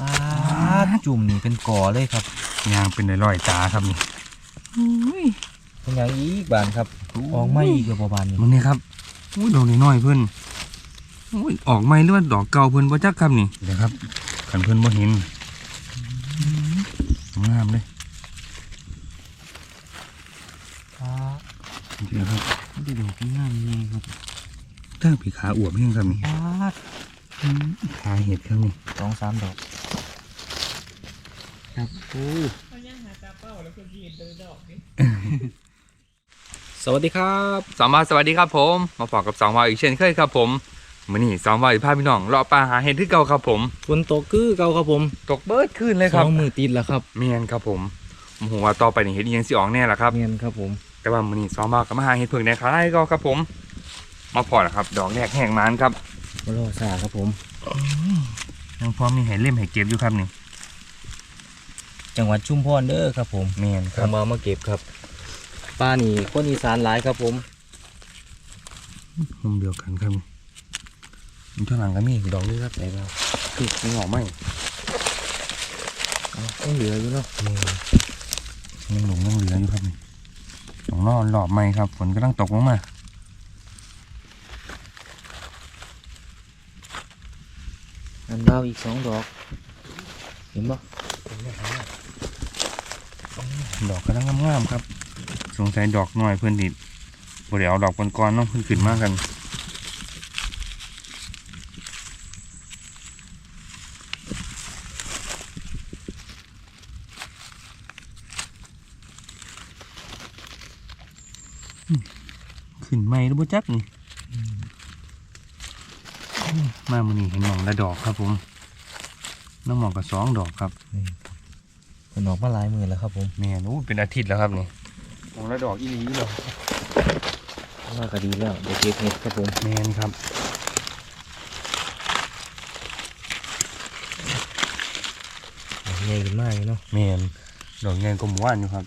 อ่าจุ่มนี่เป็นก่อเลยครับยางเป็นร้อยๆตาครับนี่เป็นอย่างอีกบานครับออกมาอีกแล้วบ่บานนี่มึงนี่ครับอุ้ยดอกน้อยๆเพิ่นอุ้ยออกไม่หรือว่าดอกเก่าเพิ่นบ่จักครับนี่เดี๋ยวครับขันเพิ่นบ่เห็นงามเลยอ่าเดี๋ยวครับได้ดอกงามนี่ครับถ้าผีขาอวบเพียงครับนี่อ่าขาเห็ดครับนี่สองสามดอก ครับโอ้สวัสดีครับสองมาสวัสดีครับผม มาฝากกับสองมาอีกเช่นเคยครับผมมื่อนี้สองมาอีกพาพี่น้องเลาะปลาหาเห็ดที่เก่าครับผมฝนตกคือเก่าครับผมตกเบิดขึ้นเลยสครับองมือติดแล้วครับเมียนครับผมผมหัวาต่อไปนี่เห็ดอิหยังสิออกแน่ละครับเงียนครับผมแต่ว่ามื่อนี้สองมากับมาหาเห็ดเพิ่งในคล้ายก็ครับผม มาพอแล้วครับ ดอกแรกแห้งมันครับ มารอสาครับผมยังพอมีเห็ดเล่มเห็ดเก็บอยู่ครับนี่ จังหวัดชุมพรเด้อครับผมแม่นคเอารับมามาเก็บครับปลานี่คนอีสานหลายครับผมมุมเดียวกันครับนี่มันข้างหลังก็มีอีกดอกนึงครับไหนบ้างคือมันออกไหมเอาต้องเหลืออยู่เนาะยังหลงยังเหลืออยู่ครับนี่หลงนอนหลอบไหมครับฝนกำลังตกลงมาอันดาวอีกสองดอก เห็นบ่ ดอกกำลังงามๆครับ สงสัยดอกน้อยเพื่อนดิบ่ได้เอาดอกก่อนๆเนาะเพิ่นขึ้นมากันขึ้นไม่หรือบ่จักนี่มามื้อนี้เห็นหมองละดอกครับผมน้องหมองก็สองดอกครับ มันออกมาหลายมือแล้วครับผมแม่นอู้เป็นอาทิตย์แล้วครับนี่หมองละดอกอีหลีเหรอว่าก็ดีแล้วเดี๋ยวเก็บเห็ดครับผมแม่นครับใหญ่ขึ้นมากเลยเนาะแม่นดอกใหญ่กว่าหมู่บ้านอยู่ครับ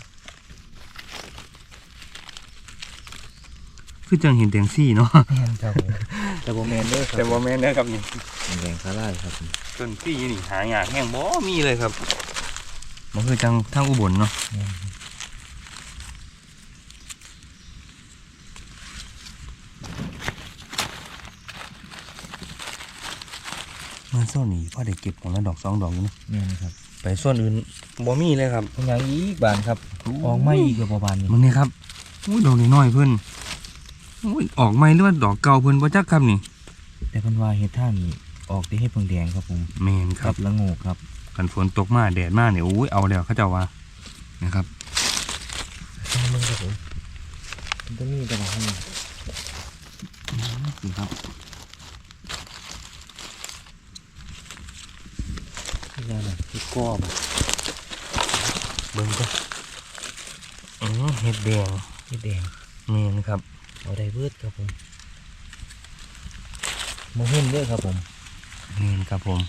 คือจังเห็นแตงซี่เนาะแมนครับผมแต่บ่แมนเด้อคแต่รับว่าแม่นนะครับนี่แดงคาร่าครับผมต้นซี่นี่หายากแห้งบ่มีเลยครับ มันคือจังทางอุบลเนาะมันโซนนี้พอได้เก็บของละดอกสองดอกอยู่เนาะแมนครับ ไปโซนอื่นบ่มีเลยครับเป็นอย่างอีกบานครับออกมาอีกแล้วบ่บานนี่มึงนี่ครับอุ้ยดอกน้อยๆเพิ่นอุ้ยออกไม่หรือว่าดอกเก่าเพิ่นบ่จักครับนี่ แต่เพันว่าเห็ดท่านี่ออกได้เห็ดเพิ่งแดงครับผมแม่นคครัรับบละโงูครับ กันฝนตกมาแดดมาเนี่ยอุ้ยเอาแล้วเขาเจ้าว่านะครับใช่มึงครับผมมันต้องมีตลอดให้นี่ครับที่นั่นน่ะที่ก้อบ่เบิ่งก็อือเห็ดแดงเห็ดแดงแม่นครับเอาได้เบิดครับผมโมเห็นเด้อครับผมแม่นครับผม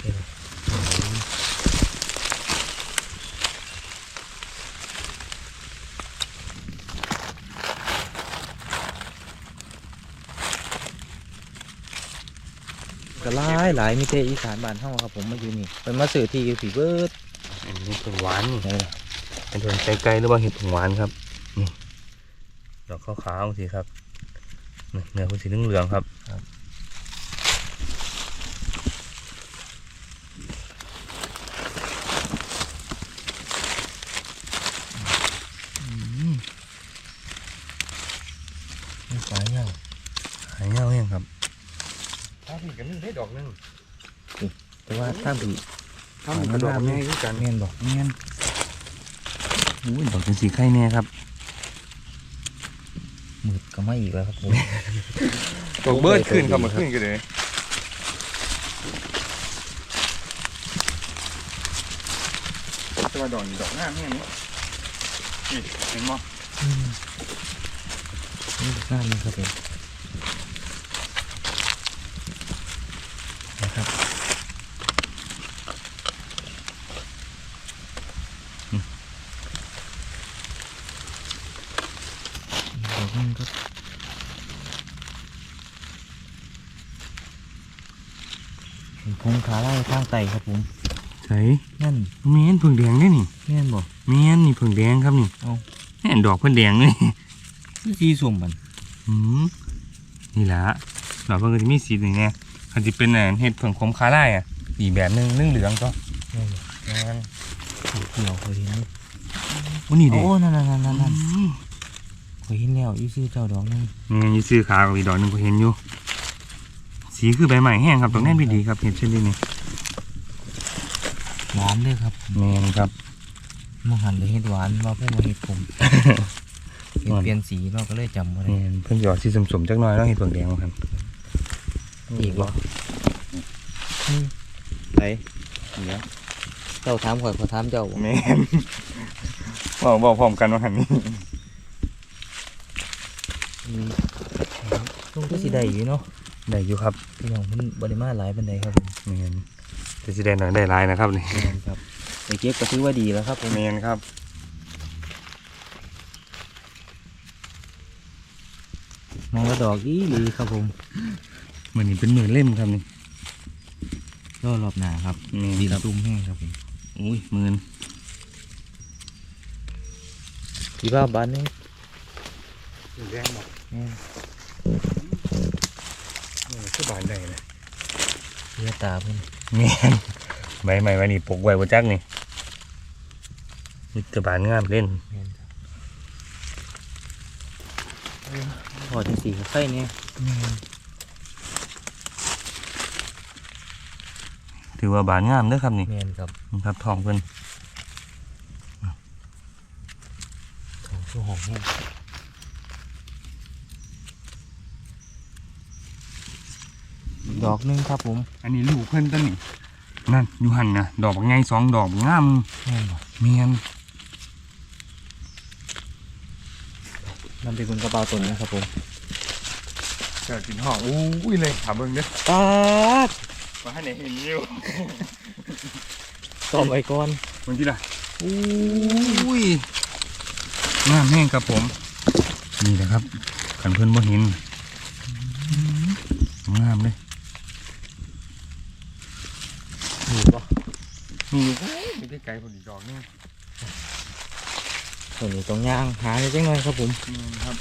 เดี๋ยวก็หลายหลายมีแต่อีสานบ้านเฮาครับผมมาอยู่นี่เป็นมาซื้อที่อยู่ผีเบิดอันนี้ผงหวานนี่ไหนล่ะเป็นต้นไกลๆหรือว่าเห็ดผงหวานครับนี่ดอกขาวๆสิครับนี่เนื้อคุณสีเหลืองๆครับอืม มีสายเงา หายเงาเองครับ ถ้าพี่กันนึงได้ดอกนึง แต่ว่า ถ้าบีถ้ามีกระดอกง่ายคือกันแม่นบอกแม่นอุ้ยดอกเป็นสีไข่แน่ครับมืดก็ไม่อีกแล้วครับผมตกเบิดขึ้นครับมาขึ้นกันเลยแต่ว่าดอกนี่ดอกงามแห้งนี่นี่เห็นมั้ยนี่หน้านี่ครับผมนะครับดอกนึงครับเห็นผ ผม ขาไล่ข้างไตครับผมใช่นั่นเมียนเพิ่งแดงได้นี่แม่นบอกเมียนนี่เพิ่งแดงครับนี่เอาแม่นดอกเพิ่นแดงนี่คือสีสุ่มมันอืมนี่ละดอกเพิ่นก็จะมีสีนี่แน่คันสิเป็นอันเห็ดเพิ่งคมคาไล่อะอีกแบบหนึงนึ่งเหลืองก็แม่นบ่งานเกี่ยวเคยเห็นโอ้นี่เด้โอ้นั่นนั่นนั่นนั่นนั่นอืมเคยเห็นแล้วอีซื้อเจ้าดอกนึงนี่ไงยี่ซื้อขากับอีกดอกหนึงก็เห็นอยู่ สีคือใบใหม่แห้งครับตรงแน่นดีๆครับเห็ดเช่นนี้นี่หวานเลยครับแมนครับมองหันเลยเห็ดหวานว่าเพื่อนมาเห็ดผมเห็ดเปลี่ยนสีเราก็เลยจำว่าแมนเพิ่นหยอดสีสมๆจักหน่อยแล้วเห็ดเพิ่งแดงครับอีกบ่ไหนเดี๋ยวเจ้าถามข่อยขอถามเจ้าบ่แมนบอกบอกพร้อมกันว่าหันนี่มีต้องก็สิได้อยู่เนาะ ได้อยู่ครับพี่น้องมันบริมาหลายบันไดครับผมแมนแต่สีแดงหน่อยได้หลายนะครับนี่แม่นครับไอเก็บก็ถือว่าดีแล้วครับผมแมนครับมองกระดอกอีหลีครับผมเหมือนนี่เป็นมือเล่มครับนี่ก็รอบหน้าครับแมนดินครับตุ้มแห้งครับผมอุ้ยมือนพี่บ้าบ้านนี่แดงบอกแม่นคือ บานได้เลยเลือตาเพิ่นแมนใบใหม่ไว้นี่ปลูกไว้บนจักนี่มิตรบานงามเล่นแม่นครับพอจังสีกับไส้เนี่ยถือว่าบานงามเด้อครับนี่แม่นครับครับทองเพิ่นของสู้หอมแห้ง ดอกหนึงครับผม อันนี้ลูกเพิ่นต้นนี่นั่นอยู่หันนะดอกบักไงสองดอกงามแม่นบ่เมียนนำไปคุณกระเป๋าต้นนะครับผมเกิดกินหอมอุ้ยเลยถามเบิ่งเด้อตาดว่าให้เห็นอยู่ต่อไปก่อนมันที่ไหนอุ้ยงามแห้งครับผม นี่แหละครับขันเพื่อนบ่เห็นงามเลย นี่บ่ นี่มีได้ไกลพอดีดอกนี่ส่วนนี้ต้องย่างหาได้จังหน่อยครับผมนี่ครับ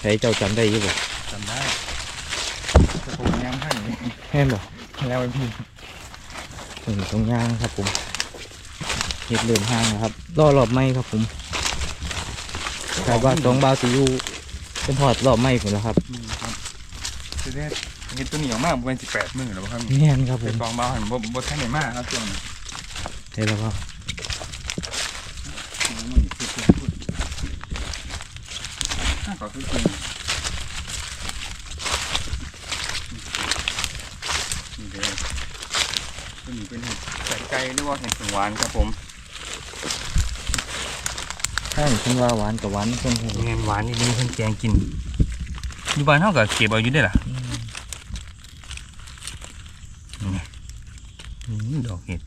ใช้เจ้าจำได้อยี่บ่จำได้จะผมย้ำให้แม่นบ่แล้วเป็นพี่ส่วนนี้ต้องย่างครับผมเห็ดเดินห้างนะครับรอรอบไม้ครับผมคาดว่าสองบาวสิอยูเป็นพอดรอบไม้ผมแล้วครับนี่ครับจะได้เห็นตัวเหนียวมากเป็นสิบแปดมือแล้วครับแม่นครับผเป็นมฟองเบาหันบ่บ่ใช่ไหนมากครับช่วงนี้ ใช่แล้วครับมันคือเพียงพูดถ้าเขาคือจริงนี่เด้อตัวนี้เป็นเห็ดใส่ไก่หรือว่าเห็ดผงหวานครับผมถ้าเห็นคุณว่าหวานกับหวานคนหูเห็ดหวานนี่มีเพิ่นแกงกินอยู่บ้านเฮาก็เก็บเอาอยู่ได้อล่ะ อืม อืมดอกเห็ด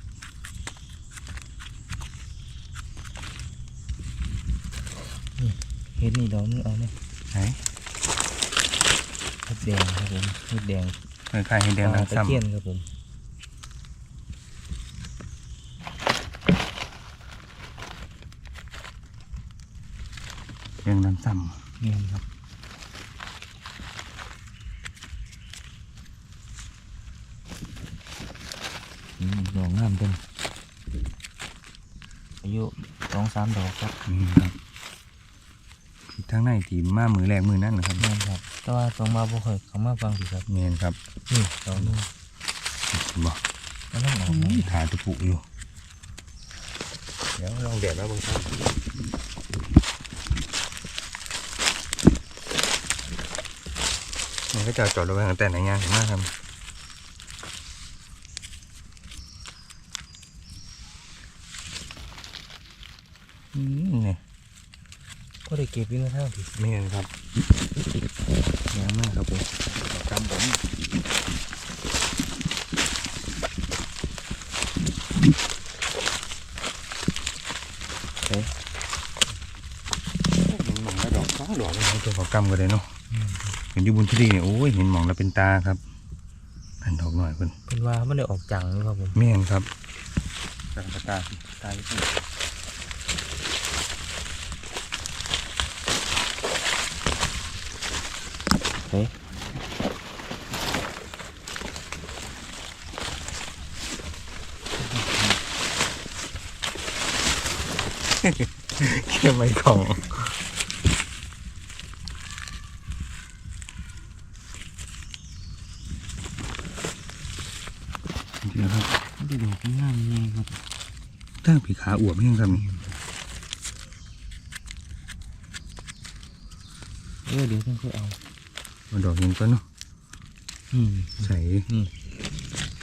เห็ดนี่ดอกนึงเอาเนี่ยไหนเห็ดแดงครับผมเห็ดแดงคล้ายๆเห็ดแดงปลาน้ำตะซ้ำเคียนครับผมแดงน้ำซ้แม่นครับอืมดอกงามเต็มอายุสองสามดอกครับำนี่ครับ ที่ทางในตีมามือแรกมือนั่นนะครับแม่นครับ แต่ว่าต้องมาบ่เคยเขามาฟังสิครับเมนครับนี่ดอกนึงบอกมันต้องออกนะถ่ายตะปุอยู่ เดี๋ยวลองแดดแล้วบางท่านมันก็จะจอดรถไว้ตั้งแต่ไหนงานเห็นมากครับอืมเนี่ย ก็ได้เก็บอยู่ในทางที่เมนครับงามมากครับผมจำผมเอ๊ะมันหมองแล้วดอกฟ้าดอกเลยตัวเขากำกันเลยเนาะเห็นอยู่บนที่นี่เนี่ยโอ้ยเห็นหมองแล้วเป็นตาครับอันดอกหน่อยเพิ่นเป็นว่าไม่ได้ออกจังเลยครับผมแม่นครับตาตาตาตาที่ เฮ้ยเก็บไว้ของเดี๋ยวครับไม่ได้ดอกงามนี่ครับตั้งผีขาอวบยังครับนี่เออเดี๋ยวต้องค่อยเอา มาดอกยิงก็เนาะอืมใส่อืม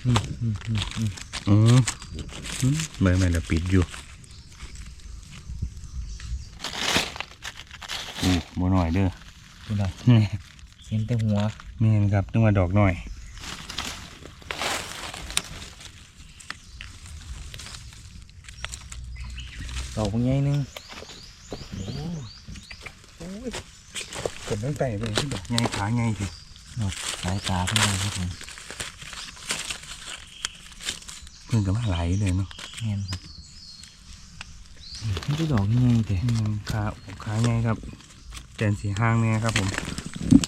อืมอืมอืมอ๋ออืมใบไม้ละปิดอยู่อู้บ่หน่อยเด้อดูหน่อยเห็นแต่หัวแม่นครับต้องมาดอกหน่อยดอกพวกใหญ่นึง กด ตั้งแต่ไปที่ดอกไงขาไงสิดอกสายตาเพิ่นเลยครับผมเพิ่งก็มาไหลเลยเนาะแม่นครับไม่ได้ดอกใหญ่แต่อืมขาขาไงครับแกนสีห้างเนี่ยครับผม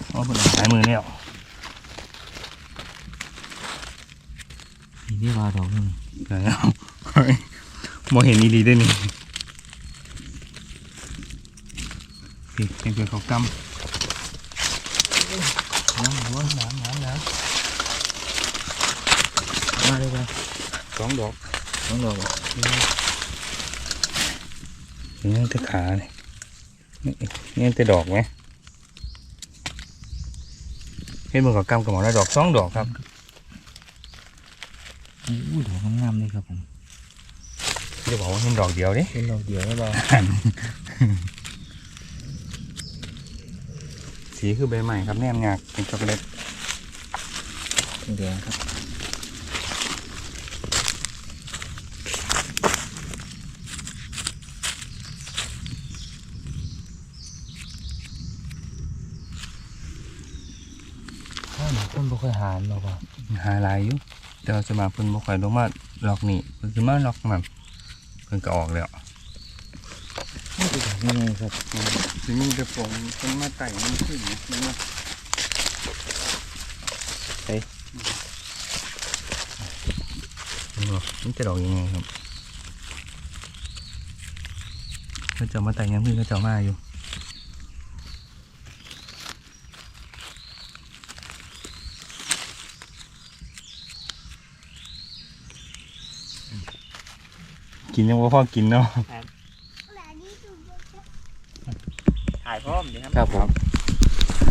เพราะเป็นหลายมือแล้วนี่ที่ว่าดอกนึงไหนเอาเฮ้ยมองเห็นอีดีด้วยนี่พี่เป็นเพื่อนเขากน้ำหัวำน้ำน้ำน้ มาเลยครับำ สองดอกน้องดอกเห็นแต่ขาเนี่ยนี่แต่ดอกไหมเห็นมือเขากำกับหมอแล้วดอกสองดอกครับอู้ดอกงามๆเลยครับผมจะบอกว่าเห็นดอกเดียวดิเป็นดอกเดียวแล้วเราสีคือใบใหม่ครับแนมงากเป็นช็อกโกแลตแดงครับถ้าหนูคน บ่ค่อยหานหรอกว่าหาหลายอยู่แต่เราจะมาเพิ่นบ่ค่อยลงมาล็อกนี่เพิ่นคือมาล็อกมันเพิ่นก็ออกแล้วไม่ได้ดอกใหญ่ครับสิมีแต่ฝนเพิ่นมาไต่มันขึ้นนะมันมานี่บ่มันจะดอกยังไงครับเขาจะมาไต่ยังพี่เขาจะมาอยู่ กินยังว่าพ่อกินเนาะถ่ายพร้อมดีครับครับผม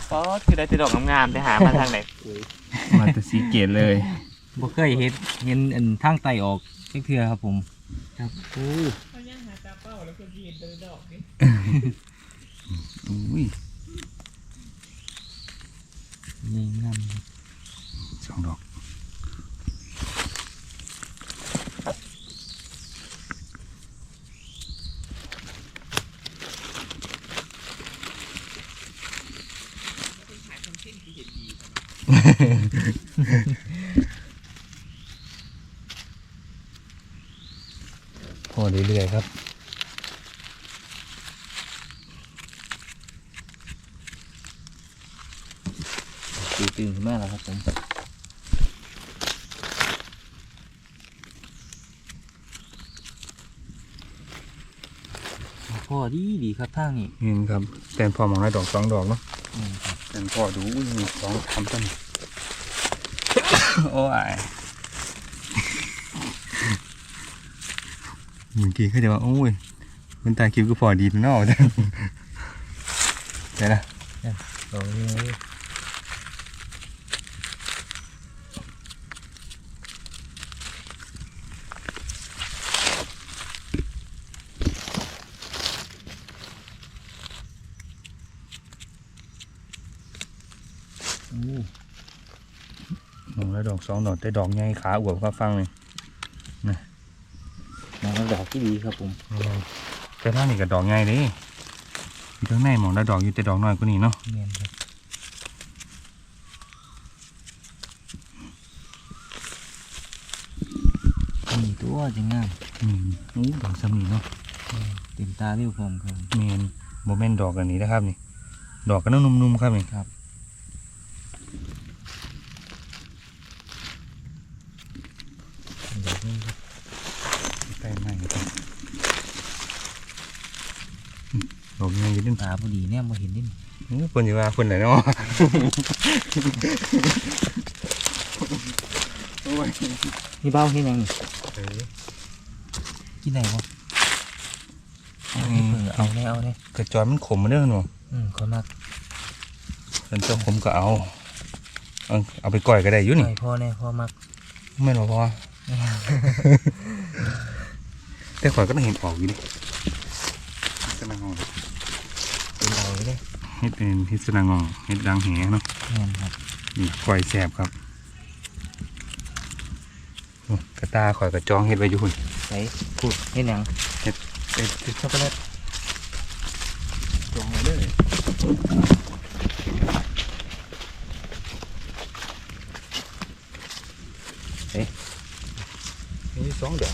เพราะคือได้ติดดอกงามๆไปหามาทางไหนมาแต่สีเกตเลยบ่เคยเห็นเห็นอันทางไตออกจักเทื่อครับผม ครับโอ้อุ้ยนี่งาม สองดอก พอเรื่อยๆครับตื่นตื่นขึ้นมาแล้วครับผมพ่อดีดีครับทางนี้เห็นครับ แต่พอมองได้ดอกสองดอกเนาะ อืมครับแต่พอดูอุ้ยมีสองทำต้นโอ้ยเมื่อกี้เขาจะว่าโอ้ยมันตายคิวก็พอดีเนาะได้ละดอกนี้โอ้ ม องแล้วดอกสองดอกแต่ดอกใหญ่ขาอวบก็ฟังเลยน้องดอกที่ดีครับผมแต่ถ้านี่ก็ดอกใหญ่เดิอยู่ข้างในมองแล้วดอกอยู่แต่ดอกน้อยกว่านี้เนาะเนียนครับนี่ตัวจะงามอืมอู้ดอกสำนีเนาะเต็มตาเรียวพร้อมครับเมนโมเมนดอกอันนี้นะครับนี่ ดอกก็นุ่มๆครับนี่ครับ ดอก นี้ครับใกล้มากครับอืมดอกยังอยืดตาพอดีเนี่ยมาเห็นดินคนอยู่ว่าคนไหนเนาะนี่เบ้าที่ยังนี่เออกินไหนวะเอาอืมเออเอาแน่เอาแน่กระจอยมันขมมาเด้อหนูอืมเขานักฉันเจ้าขมก็เอาเอา เอาไปก่อยก็ได้อยู่นี่ไพ่พ่อแน่พ่อมักไม่นบ่พอ แต่ข่อยก็ต้องเห็นออกอยู่นี่สนางองเป็นเอาเลยเด้เฮ็ดเป็นเฮ็ดสนางองเฮ็ดดังแหเนาะแม่นครับนี่ก่อยแสบครับโอ้กระตาข่อยกระจองเฮ็ดไว้อยู่หุ่นใส่พูดเห็นยังเฮ็ดช็อกโกแลตจองไว้เลย มีสองดอก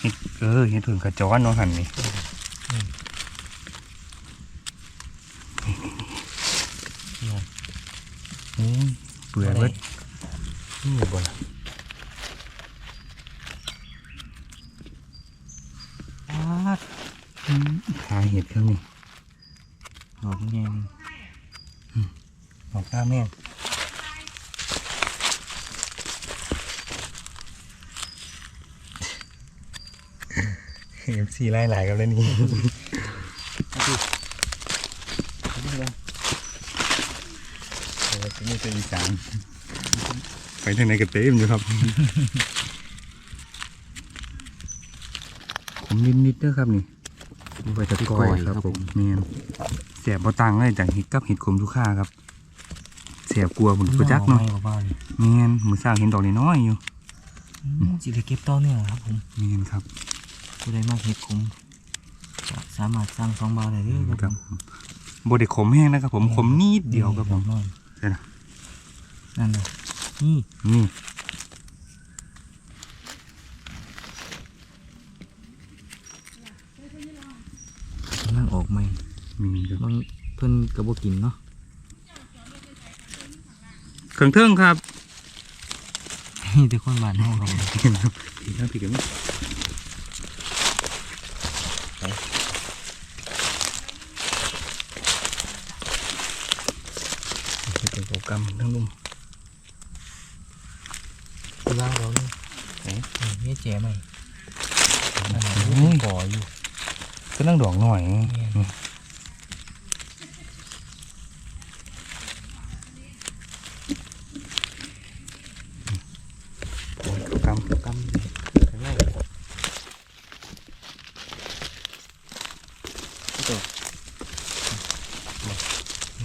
เฮ็ด เออเฮ็ดถึงกระจอนเนาะหันนี่เปื่อยเบิดนี่บ่ล่ะหาเห็ดเครับนี่ดอกแง่นี่ดอกหน้าแม่ เอฟซีไล่หลายกันแล้วนี่ที่นี่เป็นอีสานไปทางไหนก็เต็มอยู่ครับ ผมนิดนิดๆเด้อครับนี่ไปตะกอยครับผมเมียนเสียบบ่ตังเลยจากเห็ดกับเห็ดขมทุกค่าครับเสียบกลัวผมประจักเนาะไม่บ้านเมียนมือสร้างเห็นดอกน้อยอยู่สิได้เก็บต่อเนื่องครับผมเมียนครับ ผู้ใดมากเห็ดคมก็สามารถสร้างสองบาทได้เลยคครัรับบโบเด็ขมแห้งนะครับ ผมขมนิดเดียวครับผมน้อยใช่นะนั่นเลยนี่นี่กำลังออกใหม่มีครับบางเพิ่นกระบอกกินเนาะเครื่องเทิงครับ นี่แต่คนบ้านเฮาครับเห็นครับผีครับผีกันนี่เป็ นโปรแกรมทั้งนุ่มล่างเรานี่ไหนนี่เจ๋ใหม่นั่นน่ะโอ้ยก่ออยู่ก็นั่งดอกหน่อย นี่ โปรแกรม กำข้างใน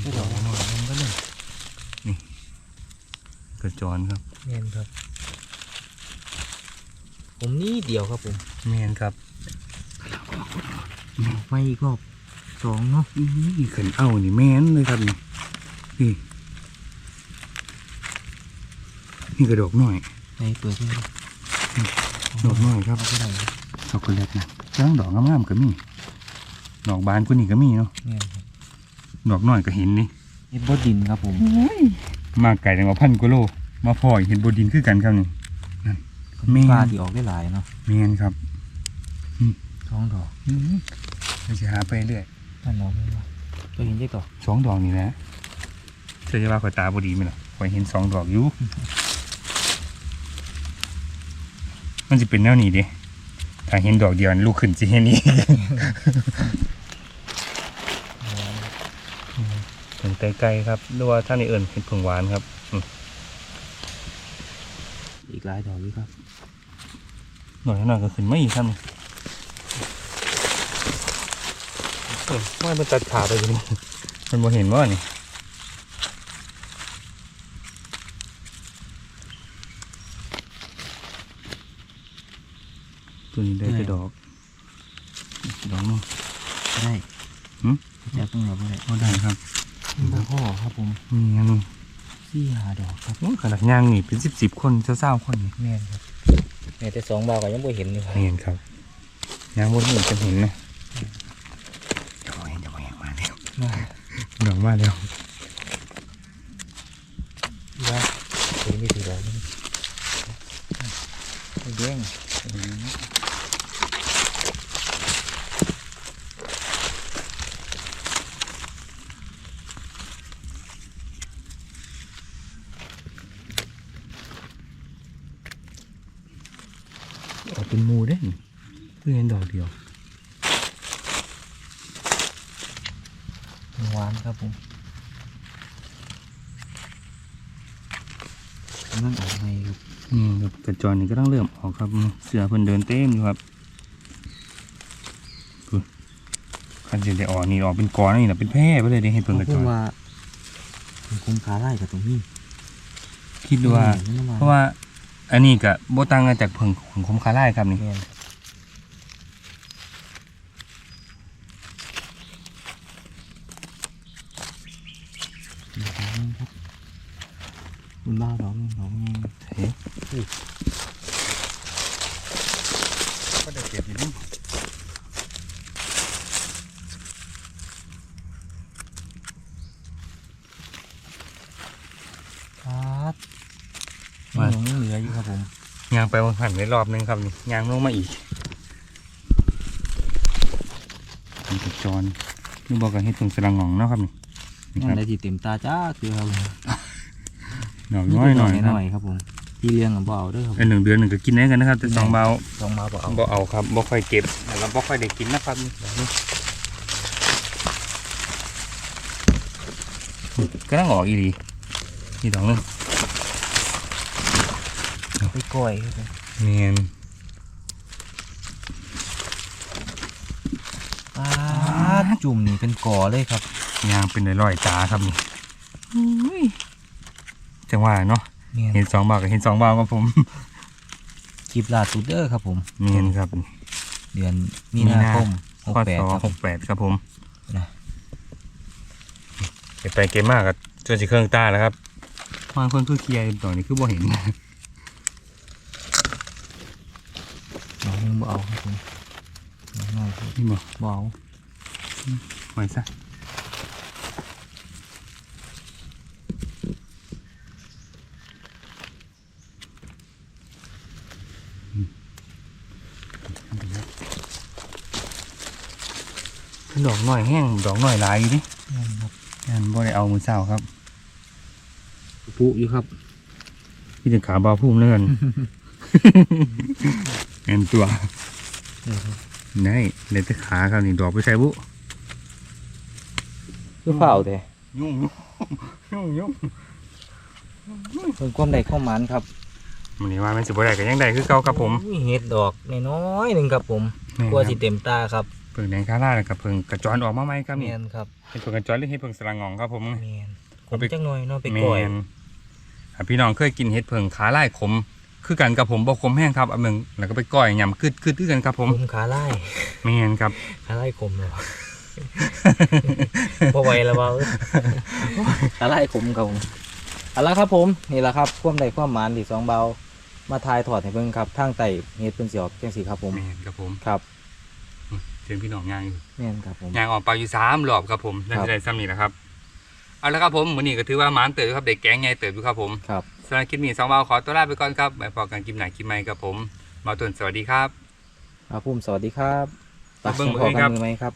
ไม่ดอกไม่ดอกมันก็หนึ่ง กระจรครับเมนครับ ผมนี่เดียวครับผมแมนครับไม่อีกรอบสองเนาะนี่ขันเอานี่แมนเลยครับนี่นี่นี่กระดอกหน่อยในเปิดขึ้นมาดอกหน่อยครับเอาไปไหนครับช็อกโกแลตนะจ้างดอกงามๆก็มี ดอกบานกว่านี่ก็มีเนาะเมนครับดอกน้อยก็เห็นนี่เฮ็ดบดดินครับผมมาไก่ถึงว่าพันกว่าโล มาพออีกเห็นบดินคือกันครับนี่นั่นแมปลานที่ออกได้หลายเนาะแมนครับสองดอกอืมเราจะหาไปเรื่อยนั่นดอกเลยว่าตัวเห็นได้ดอกสองดอกนี่แหละเธอจะว่าข่อยตาบดีไหมล่ะข่อยเห็นสองดอกอยู่มันจะเป็นแนวนี้เดิถ้าเห็นดอกเดียวลูกขึ้นสิเห็นนี่ถึงไกลๆครับหรือว่าท่านในเอิญเห็ดผงหวานครับอืมอี กหลายดอกอยู่ครับหน่อยหน่อยก็ขึ้นไม่อีกครับนี่เออว่ามันตัดขาไปอยู่นี่มันบ่เห็นว่านี่ตัวนี้ได้แต่ดอกดอกเนึงได้หืมจะต้องเราไปได้ก็ได้ครับบ่พ่อครับผมนี่อันนึง สี่หาดอกครับโอ้ขนาดย่างนี่เป็นสิบสิบคนเศร้าๆคนนี่แม่นครับแม่แต่สองบาวก็ยังบ่เห็นอยู่ครับเห็นครับย่างบนนี่จะเห็นนะโอ้ยจะมาแหงมาแล้วดอกมาแล้ว ว่าเห็นมีสีดอกนี่แดง ออก เป็นหมูได้นี่เพื่อเห็นดอกเดียวหวานครับผมกำลังออกใหม่ครับนี่ครับกระจรนี่ก็ต้องเริ่มออกครับนี่เสือเพิ่นเดินเต็มอยู่ครับดูคันสิได้ออกนี่ออกเป็นกอนี่นะเป็นแพร่ไปเลยได้เห็นเพิ่นกระจพูดรว่าเป็นคุ้มขาไล่กับตรงนี้ คิดว่าอืมเพราะว่า อันนี้ก็บ่ต่างกันจากเพิ่งของคมคาไล่ครับนี่แม่นอีกดอกหนึ่งครับคุณบ้าวดอกหนึงดอกหนึงเฮ้ก็ได้เก็บอยู่นี่ ครับนี่ยังเหลืออยู่ครับผม ยางไปวันหันในรอบหนึงครับนี่ยางลงมาอีกมีกระจรนี่บอกกันให้ถึงสลังงองเนาะครับนี่นี่คนั่รับนได้ที่เต็มตาจ้าคือครับผมดอกน้อยหน่อยหครับน่อยครับผมที่เลี้ยงกับบ่เอาเด้วยครับเป็นหนึ่งเดือนหนึ่งก็กินได้กันนะครับแต่สองเบาลองมาบ่เอาบ่เอาครับบ่ค่อยเก็บแล้วบ่ค่อยได้กินนะครับนี่ก็ต้องออกอีดีนี่ดอกหนึง ไปก้อยครับผมเนียนปาดจุ่มนี่เป็นก่อเลยครับยางเป็นร้อยๆตาครับนี่จังหวะเนาะเมียนเห็นสองบาทกับเห็นสองบาทครับผมคลิปล่าสุดเด้อครับผมเนียนครับ เดือนมีมีนานาคมหกข้อแปดสอครับหกแปดครับผมนะเก็บไปเก็บมากกับจนสิเครื่องตาแล้วครับบางคนคือเคลียร์ตอนนี้คือบ่เห็น น้องนึง บ่เอาครับผมน้อยๆครับนี่บ่บ่เอาไว้ซะดอกหน่อยแห้งดอกหน่อยหลายอยู่ดิแม่นครับอันบ่ได้เอามือเศร้าครับปุอยู่ครับพี่ถึงขาเบาพุ่มเลื่อนเอ็นตัว นี่ครับได้เลยแต่ขาครับนี่ดอกไปใส่บุคือเปล่าแต่ยุ่งยุ่งยุ่งเพิ่นความใดความหมันครับมันนี่ว่ามันสิบ่ได้ก็ยังได้คือเก่าครับผมอุ้ยเห็ดดอกน้อยๆหนึ่งครับผมนี่กลัวครับสิเต็มตาครับเพิ่งแดงคาร่าแล้วกับเพิ่งกระจรออกมาไหมครับเมีนี่ยนครับเห็นเพิ่งกระจรหรือเห็นเพิ่งสลังงองครับผมเมียนขเอามไปจังหน่อยเนาะไปแมก่อยนอะพี่น้องเคยกินเห็ดเพิ่งขาไล่ขม คือกันกับผมบ่ขมแห้งครับเอาเมืองแล้วก็ไปก้อยยำคืดคืดคือกันครับผมผมขาไล่แมนครับขาไล่ขมเลยพอไหวแล้วว่าเอ้ยขาไล่ขมครับผมเอาละครับผมนี่แหละครับความใดความหมานที่สองเบามาทายถอดให้เบิ่งครับทางไต่เฮ็ดเป็นสิออกจังซี่ครับผมแมนครับผมครับเชิญพี่น้องย่างอยู่แม่นครับผมยางออกไปอยู่สามรอบครับผมนั่นครับจะได้ซ้ำนี่นะครับเอาละครับผมวันนี้ก็ถือว่าหมานเติบอยู่ครับเด็กแก๊งใหญ่เติบอยู่ครับผมครับสำหรับคลิปนี้สองเบาขอตัวลาไปก่อนครับไว้พอกันคลิปไหนคลิปใหม่ครับผมมาตุนสวัสดีครับครับผมสวัสดีครับมาเบิ่งมือขอครักับนมือไหมครับ